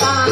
Yeah.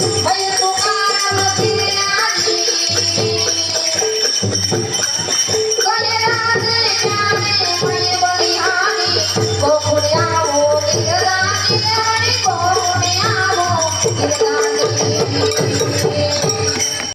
欢迎